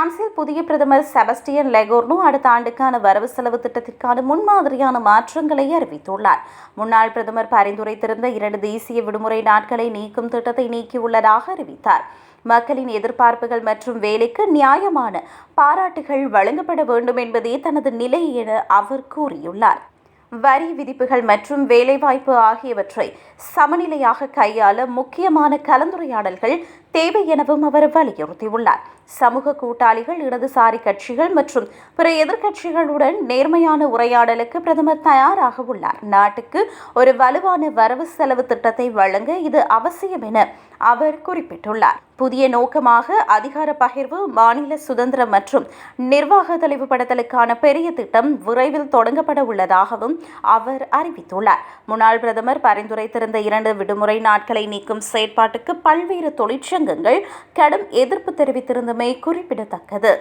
பிரான்சில் புதிய பிரதமர் செபஸ்டியன் லெகோர்னோ அடுத்த ஆண்டுக்கான வரவு செலவு திட்டத்திற்கான முன்மாதிரியான மாற்றங்களை அறிவித்துள்ளார். முன்னாள் பிரதமர் பரிந்துரைத்திருந்த இரண்டு தேசிய விடுமுறை நாட்களை நீக்கும் திட்டத்தை நீக்கியுள்ளதாக அறிவித்தார். மக்களின் எதிர்பார்ப்புகள் மற்றும் வேலைக்கு நியாயமான பாராட்டுகள் வழங்கப்பட வேண்டும் என்பதே தனது நிலை என அவர் கூறியுள்ளார். வரி விதிப்புகள் மற்றும் வேலைவாய்ப்பு ஆகியவற்றை சமநிலையாக கையாள முக்கியமான கலந்துரையாடல்கள் தேவை எனவும் அவர் வலியுறுத்தியுள்ளார். சமூக கூட்டாளிகள் இடதுசாரி கட்சிகள் மற்றும் பிற எதிர்க்கட்சிகளுடன் நேர்மையான உரையாடலுக்கு பிரதமர் தயாராக உள்ளார். நாட்டுக்கு ஒரு வலுவான வரவு செலவு திட்டத்தை வழங்க இது அவசியம் என அவர் குறிப்பிட்டுள்ளார். புதிய நோக்கமாக அதிகார பகிர்வு மாநில சுதந்திரம் மற்றும் நிர்வாக தெளிவுபடுத்தலுக்கான பெரிய திட்டம் விரைவில் தொடங்கப்பட உள்ளதாகவும் அவர் அறிவித்துள்ளார். முன்னாள் பிரதமர் பரிந்துரைத்திருந்த இரண்டு விடுமுறை நாட்களை நீக்கும் செயற்பாட்டுக்கு பல்வேறு தொழிற்சங்கங்கள் கடும் எதிர்ப்பு தெரிவித்திருந்தமை குறிப்பிடத்தக்கது.